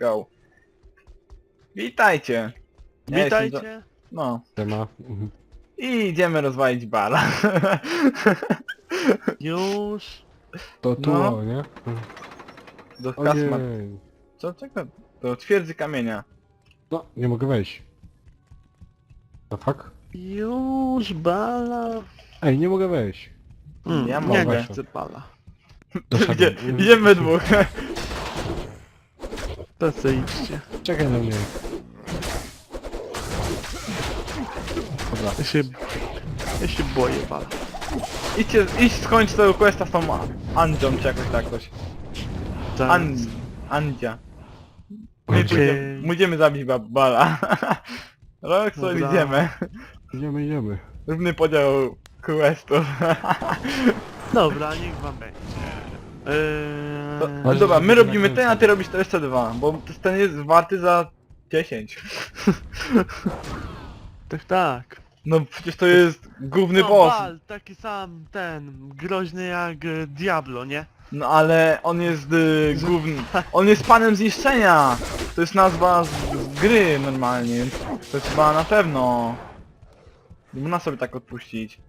go. Witajcie. Ja jestem Jo- Witajcie. No. Tema. Mhm. I idziemy rozwalić bala. Już. To tu, No. nie? Do kasma... Ojej. Co czego? Do twierdzy kamienia. No, nie mogę wejść. The fuck? Już bala. Ej, nie mogę wejść. Hmm, Ja ja mogę. nie chcę bala. Idzie, idziemy dwóch. To co idźcie. Czekaj na mnie. Dobra. Ja się... Ja się boję bala. Idźcie, idź skończ tego questa z tą Andzią czy jakoś tak coś. Tak. An... Andzia. My Okej. pójdziemy, pójdziemy zabić ba bala. Roxol Dobra. idziemy. Idziemy, idziemy. Równy podział questów. Dobra, niech wam będzie. Eee... Ale no dobra, my robimy ten, a ty robisz to jeszcze dwa, bo ten jest warty za 10. Tak, tak. No przecież to jest główny no, boss. Bal, taki sam ten, groźny jak e, Diablo, nie? No ale on jest y, główny. On jest panem zniszczenia! To jest nazwa z, z gry normalnie, więc to jest chyba na pewno. Nie można sobie tak odpuścić.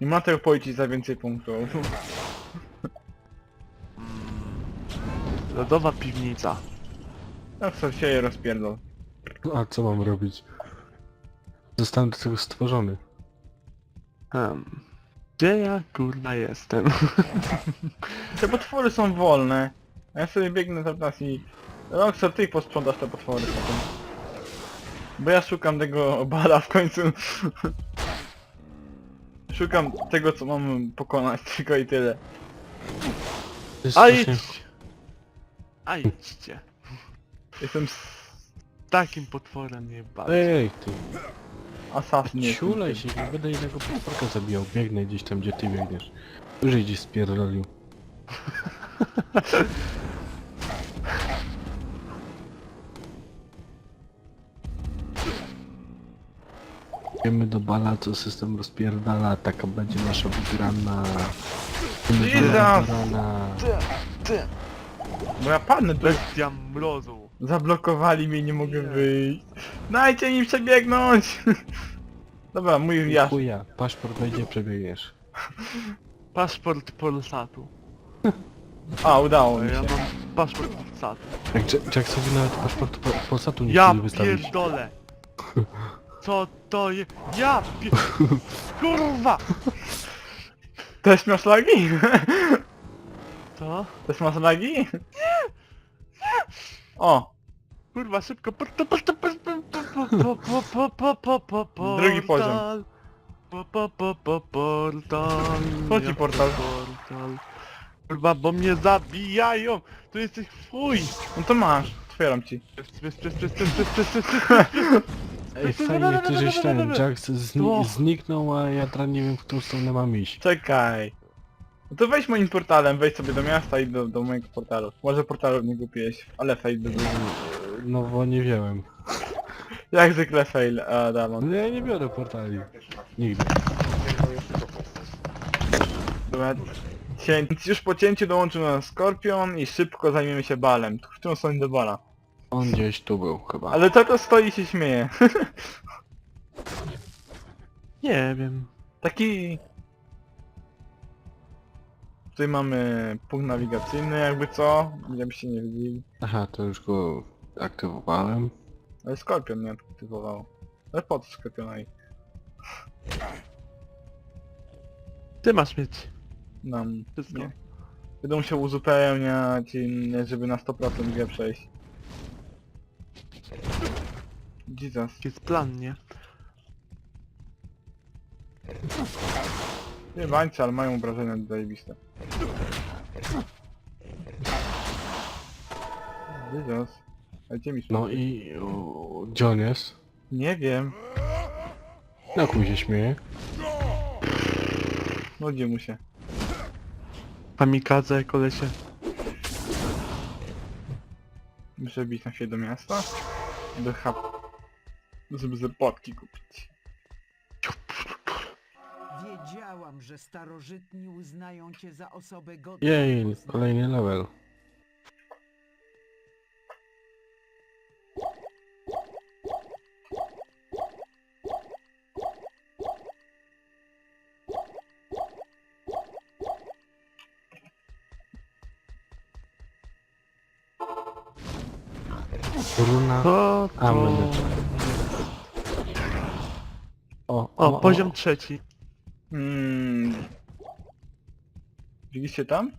Nie można tego policzyć za więcej punktów. Lodowa piwnica. No co się je rozpierdol. A co mam robić? Zostałem do tego stworzony. Hmm. Gdzie ja kurwa jestem? Te potwory są wolne. A ja sobie biegnę za nas i... Roxor, ty posprzątasz te potwory potem. Bo ja szukam tego bala w końcu. Szukam tego co mam pokonać tylko i tyle. To jest A właśnie- idź! A idźcie. Jestem s- Takim potworem nie. Ej, ty. assassin. jestem. Ciulej się, nie będę jednego potworka zabijał. Biegnę gdzieś tam, gdzie ty biegniesz. Już gdzieś spierdolił. Idziemy do bala, co system rozpierdala, taka będzie nasza wygrana. Ty, ty. Bo ja padnę tu. Bestia mrozu. Zablokowali mnie, nie mogę Nie. wyjść. Dajcie mi przebiegnąć! Dobra, mój jasz. Chuja, paszport wejdzie, przebiegniesz. Paszport Polsatu. A, udało mi ja się. mam paszport Polsatu. Jak Jack- Jack sobie nawet paszportu po- Polsatu nie Ja chce wystawić. pierdolę! Co to jest? Ja pier... Kurwa! Też masz lagi? To? Też masz lagi? O! Kurwa, szybko! Po- po- po- po- po- po- po- po- po- po- po- po- Drugi poziom. portal. Po, po, po, po, portal. Co ci Ja- portal? portal. Kurwa, bo mnie zabijają! Tu jesteś fuj! No to masz, otwieram ci. Pys, pys, pys, pys, pys, pys, pys, pys, pys. Ej, fajnie, ty żeś ten, Jack zni No. zniknął, a ja teraz nie wiem, w którą stronę mam iść. Czekaj. No to weź moim portalem, wejdź sobie do miasta i do, do mojego portalu. Może portalu nie kupiłeś, ale fail by był. No bo nie wziąłem. Jak zwykle fail, Adamon. No ja nie biorę portali. Nigdy. Dobra. Cię, już po cięciu dołączył nas Skorpion i szybko zajmiemy się balem. W którą stronę do bala? On gdzieś tu był chyba. Ale to to stoi i się śmieje. Nie wiem. Taki... Tutaj mamy punkt nawigacyjny, jakby co, żebyście nie wiedzieli. Aha, to już go aktywowałem. Ale Skorpion nie aktywował. Ale po co Skorpiona i Ty masz mieć nam... wszystko. Nie. Będą się uzupełniać, i żeby na 100% grę przejść. Jesus. Jest plan, nie? Nie bańce, ale mają wrażenie zajebiste. Jesus. A gdzie mi. No i... O, gdzie on jest? Nie wiem. Na chuj się śmieje. No gdzie mu się? Kamikadze, kolesie. Muszę bić na się do miasta? Do hub. Żeby zapłatki kupić. że starożytni uznają cię za osobę godną. Jej, kolejny level. Runa To. Amen. O, O, poziom trzeci. Mm. Widzicie tam?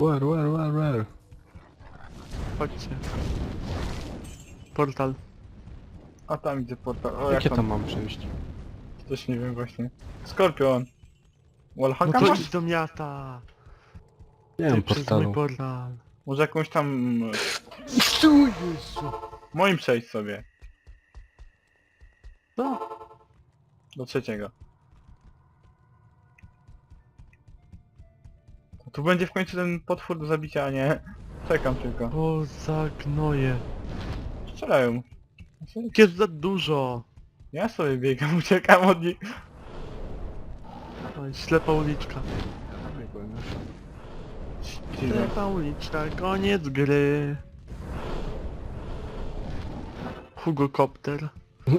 Where, where, where, where? Chodźcie. Portal. A tam widzę portal. O, jak Jakie tam? tam mam przejść? Też nie wiem właśnie. Skorpion. No Wallhacka to masz? idź do miasta. Nie Ty wiem, przez mój portalu. portal. Może jakąś tam... Tu Jezu. Moim przejść sobie. No. Do trzeciego. Tu będzie w końcu ten potwór do zabicia, a nie? Czekam tylko. O, za gnoje. Strzelają. Jest za dużo. Ja sobie biegam, uciekam od nich. Oj, ślepa uliczka. Ślepa uliczka, koniec gry. Hugo Copter.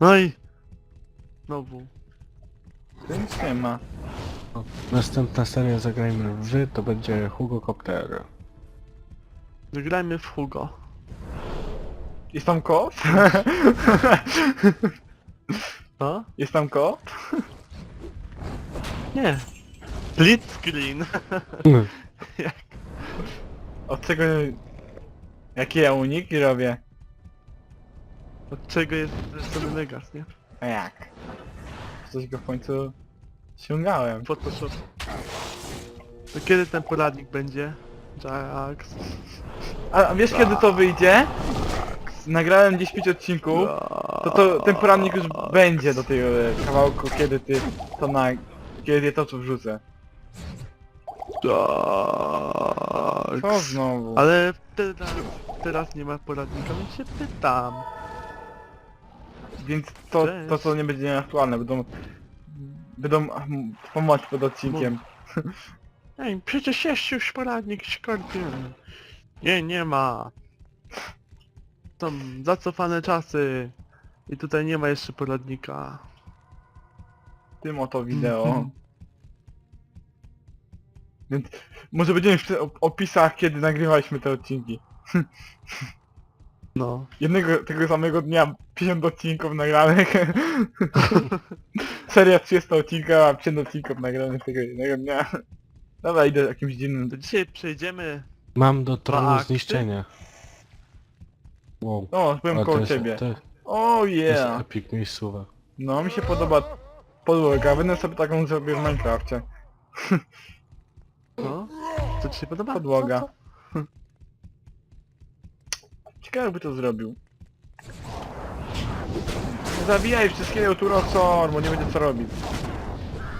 No i... Znowu. Nic nie ma. O, Następna seria zagrajmy w wy, to będzie Hugo Copter. Zagrajmy w Hugo. Jest tam kot? Co? Jest tam kot? Nie. Split screen. Od czego... Jakie ja uniki robię? Od czego jest zresztą Vegas, nie? A jak? Coś go w końcu... Ściągałem. Photoshop. To kiedy ten poradnik będzie? Jax. A a wiesz kiedy to wyjdzie? Nagrałem gdzieś 5 odcinków. To, to ten poradnik już będzie do tego e, kawałku, kiedy ty to na... Kiedy to co wrzucę. Co Jax. znowu? Ale teraz, teraz nie ma poradnika, więc się pytam. Więc to, Cześć. to co nie będzie nieaktualne, będą... Będą pomoc pod odcinkiem. Ej, przecież jest już poradnik Skorpion. Nie, nie ma. Są zacofane czasy. I tutaj nie ma jeszcze poradnika. Tym oto wideo. Więc może będziemy w op- opisach kiedy nagrywaliśmy te odcinki. No. Jednego tego samego dnia 50 odcinków nagranych. Seria 30 odcinka, a 50 odcinków nagranych tego jednego dnia. Dobra, idę jakimś dziwnym... To dzisiaj przejdziemy... Mam do tronu akty? zniszczenia. Wow. O, byłem O, koło to jest, ciebie. to O jest yeah! epic miejscowa. No, mi się podoba podłoga. Będę sobie taką zrobił w Minecrafcie. No? Co ci się podoba? Podłoga. Ciekawe jakby to zrobił. Zabijaj wszystkiego tu Roxor, bo nie będzie co robić.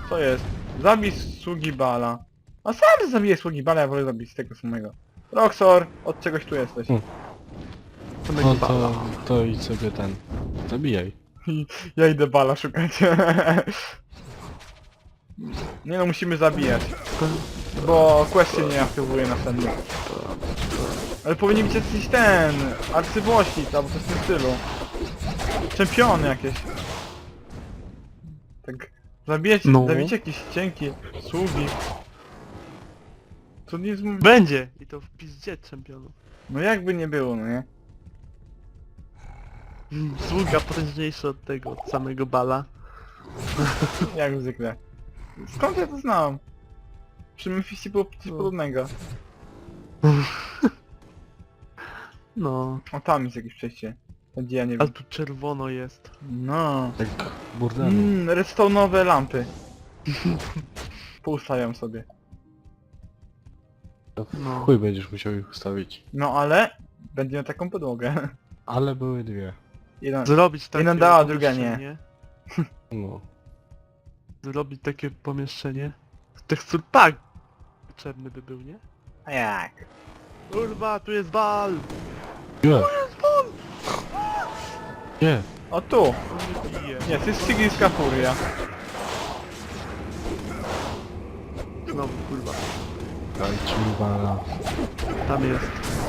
Co jest? Zabij sługi Bala. A sam zabiję sługi Bala, ja wolę zabić tego samego. Roxor, od czegoś tu jesteś. Hmm. To No będzie to, bala. to idź sobie ten. Zabijaj. Ja idę Bala szukać. nie no, musimy zabijać. Bo quest się nie aktywuje następny. Ale powinien być jakiś ten, arcywłośnik, albo coś w tym stylu. Czempiony jakieś. Tak, zabijać, No. zabijać jakieś cienki sługi. To nie jest... m- Będzie! I to w pizdzie czempionów. No jakby nie było, no nie? Mm, Sługa potężniejszy od tego, od samego bala. Jak zwykle. Skąd ja to znam? Przy Mephiście było coś No. podobnego. No. O, tam jest jakieś przejście. Gdzie ja nie Ale wiem. tu czerwono jest. No. Tak burdelu. Mmm, redstone'owe lampy. Poustawiam sobie. No. Chuj będziesz musiał ich ustawić. No ale będzie miał taką podłogę. Ale były dwie. Jedna... Zrobić takie Jedna dała, druga nie. pomieszczenie. No. Zrobić takie pomieszczenie. Tekstur pak! Potrzebny by był, nie? A jak? Kurwa, tu jest bal! Gdzie? Gdzie? O tu! Nie, to jest cyglijska furia. Znowu, kurwa. Dajcie mi bala. Tam jest.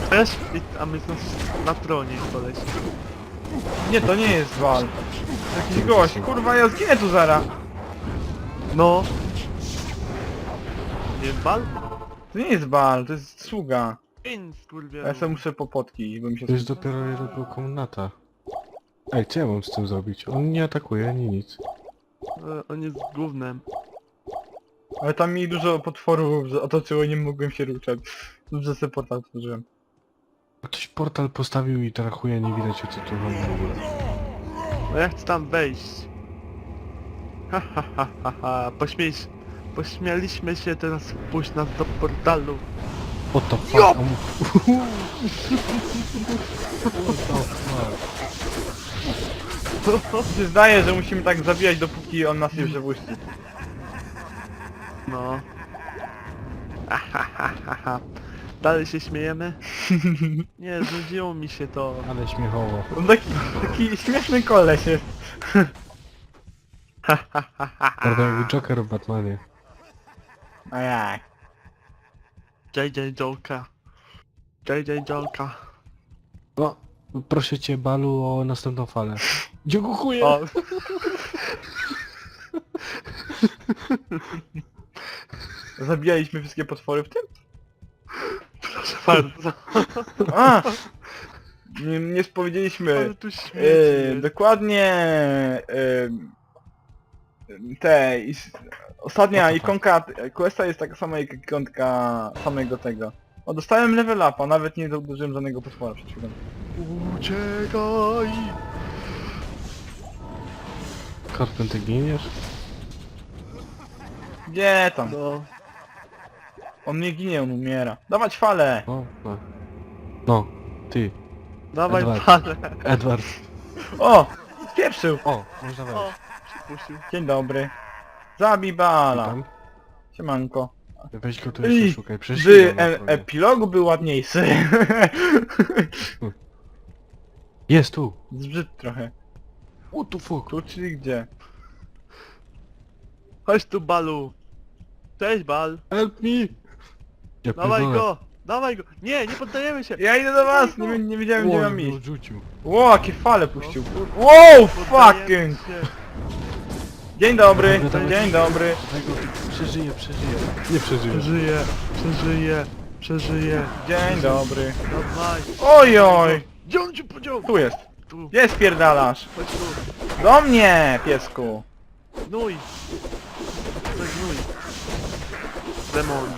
Też? I tam jest na, na tronie koleś. Nie, to nie jest wal. Jakiś gość. Kurwa, ja zginę tu zara. No. Nie jest bal? To nie jest bal, to jest sługa. Skurwielu. Ja sobie muszę popotki, bo mi się... To jest dopiero jego komnata. Ej, co ja mam z tym zrobić? On nie atakuje ani nic. E, On jest gównem. Ale tam mi dużo potworów otoczyło i nie mogłem się ruszać. Dobrze sobie portal otworzyłem. Ktoś portal postawił i teraz chuja nie widać o co tu chodzi w ogóle. No ja chcę tam wejść. Ha ha ha ha ha. Pośmiej się. Pośmialiśmy się, teraz wpuść nas do portalu. What the fuck? fuck? Przyznaję, że musimy tak zabijać dopóki on nas nie przepuści. No. Dalej się śmiejemy? Nie, znudziło mi się to. Ale śmiechowo. On taki, taki śmieszny koleś jest. Prawda jak Joker w Batmanie. A jak? JJ Joka. JJ Joka. O, proszę cię Balu o następną falę. Dziękuję! O. Zabijaliśmy wszystkie potwory w tym? Proszę bardzo. A! Nie, nie spowiedzieliśmy. Ale tu śmieci. E, jest. dokładnie e, te is, ostatnia O ikonka questa jest taka sama jak ikonka samego tego. O dostałem level upa, nawet nie zauważyłem żadnego potwora przed chwilą. Uciekaj! Korpen, ty giniesz? Gdzie tam? No. On nie ginie, on umiera. Dawać falę! O, no. No, ty, Dawaj Edward. Edward. O! Spieprzył! O, można O, wejść. przypuścił. Dzień dobry. Zabij Bala. Siemanko. Weź go tu Ej, jeszcze szukaj, W przeżyję. e epilogu był ładniejszy. Jest tu! Zbrzyd trochę. What the fuck? Tu czyli gdzie? Chodź tu, Balu. Cześć, Bal. Help me! Ja Dawaj pierdolę. go! Dawaj go! Nie, nie poddajemy się! Ja idę do was! Nie, nie wiedziałem gdzie mam go iść. odrzucił. Ło, jakie fale puścił. Wow, Poddajemy fucking! się. Dzień dobry, Dobra, dawaj. dzień dobry. Przeżyje, przeżyje. Nie przeżyje. Przeżyję, przeżyję, przeżyję. Dzień dobry. Dawaj. Oj, oj. Gdzie on cię podział? Tu jest. Tu, Gdzie spierdalasz? chodź tu. Do mnie, piesku. Gnój. To gnój. Demon.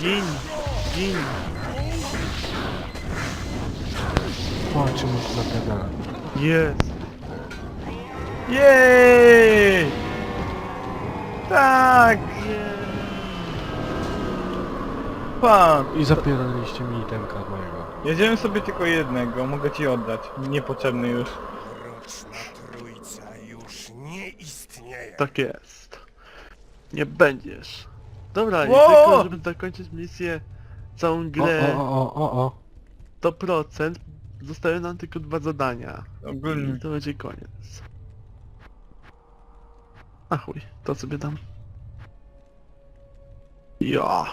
Gin. Gin. O, czy muszę napierdala. Jest. Jej! Tak! Pa! I zapierdaliście mi itemka mojego. Jedziemy sobie tylko jednego, mogę ci oddać. Niepotrzebny już. Mroczna trójca już nie istnieje. Tak jest. Nie będziesz. Dobra, i Wow! tylko żeby zakończyć misję, całą O, grę o, o, o, o. 100%, zostały nam tylko dwa zadania. I Ogólnie. to będzie koniec. A chuj, to sobie dam. Ja.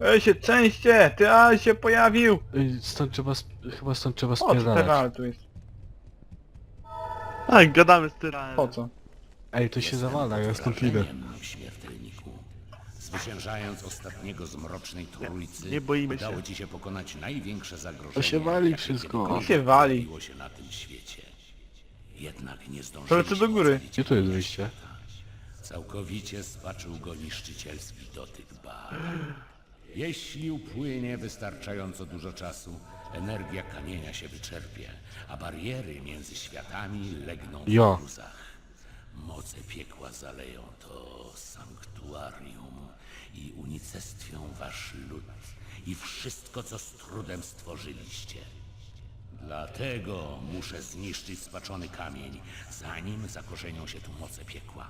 Ej się częście! Ty a się pojawił! Ej, Stąd trzeba, sp- chyba stąd trzeba O, spierdalać. Teral tu jest. Tak, gadamy z tyralem. Po co? Ej, to się zawala, ja stąd idę. wrażeniem, śmiertelniku. Zwyciężając ostatniego z mrocznej trójcy, nie boimy udało się. ci się pokonać największe zagrożenie. To się wali jakie wszystko. Niech się wali. pojawiło się na tym świecie. Jednak nie To zdążyliśmy do góry. ocalić Gdzie tu jest wyjście? Całkowicie spaczył go niszczycielski dotyk bar. Jeśli upłynie wystarczająco dużo czasu, energia kamienia się wyczerpie, a bariery między światami legną w gruzach. Moce piekła zaleją to sanktuarium i unicestwią wasz lud i wszystko, co z trudem stworzyliście. Dlatego muszę zniszczyć spaczony kamień, zanim zakorzenią się tu moce piekła.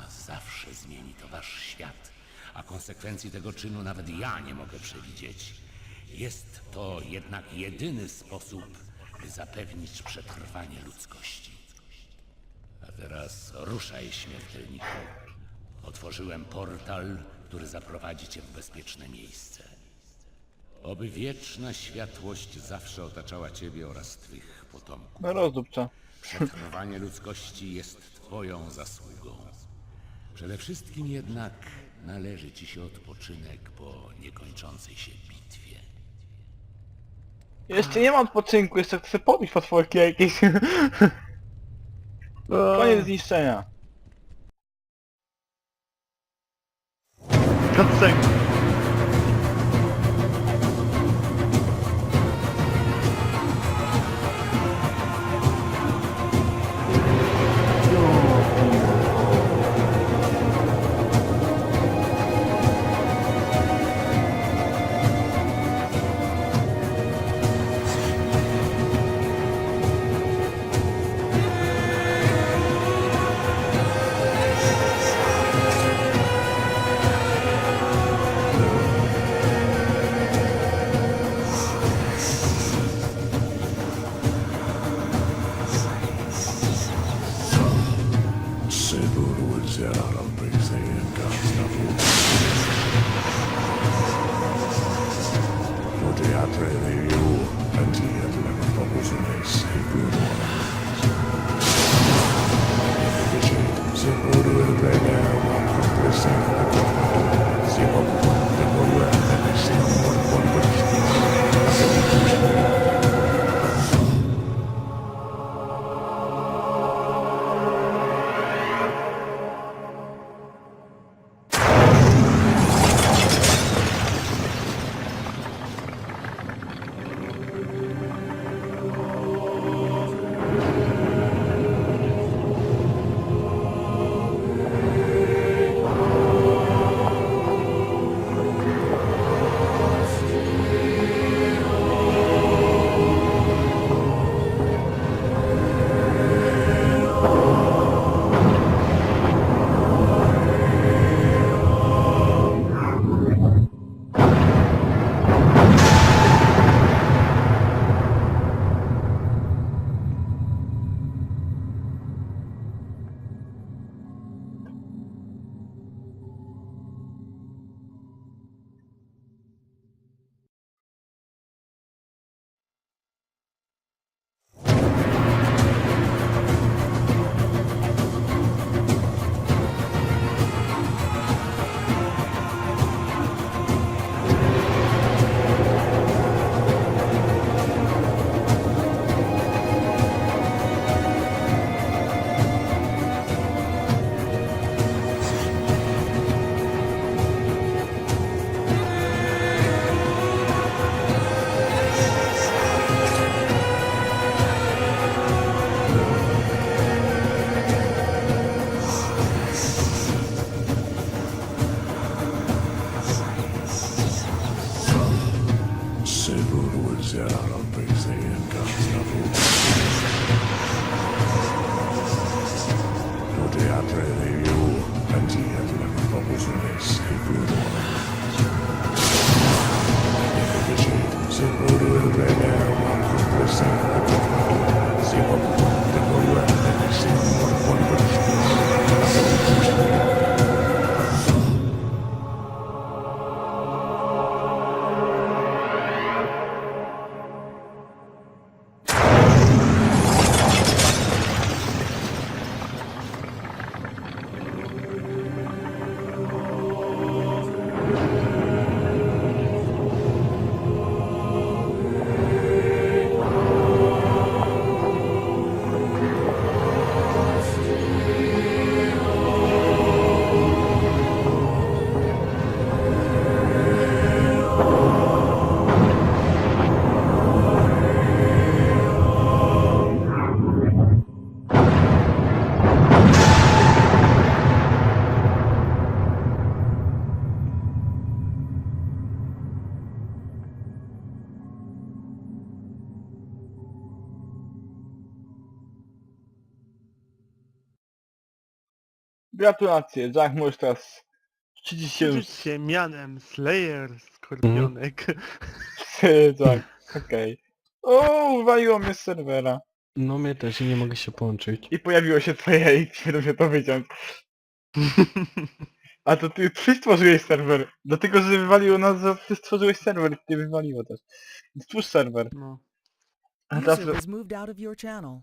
Na zawsze zmieni to wasz świat, a konsekwencji tego czynu nawet ja nie mogę przewidzieć. Jest to jednak jedyny sposób, by zapewnić przetrwanie ludzkości. A teraz ruszaj, śmiertelniku. Otworzyłem portal, który zaprowadzi cię w bezpieczne miejsce. Oby wieczna światłość zawsze otaczała ciebie oraz twych potomków. No rozdupcza. Przetrwanie ludzkości jest Twoją zasługą. Przede wszystkim jednak Należy ci się odpoczynek po niekończącej się bitwie. Jeszcze nie mam odpoczynku, jeszcze chcę pobić potworki jakieś. Koniec zniszczenia. Kacek. right now. Gratulacje, Jack możesz teraz szczycić się Cieszyć się mianem Slayer Skorpionek. Jack, okej. O, wywaliło mnie z serwera. No mnie też i nie mogę się połączyć. I pojawiło się twoje i chcę się to wyciąć. A to ty, ty stworzyłeś serwer. Dlatego, że wywaliło nas, że ty stworzyłeś serwer i ty wywaliło też. Stwórz serwer. No. A teraz... User was moved out of your channel.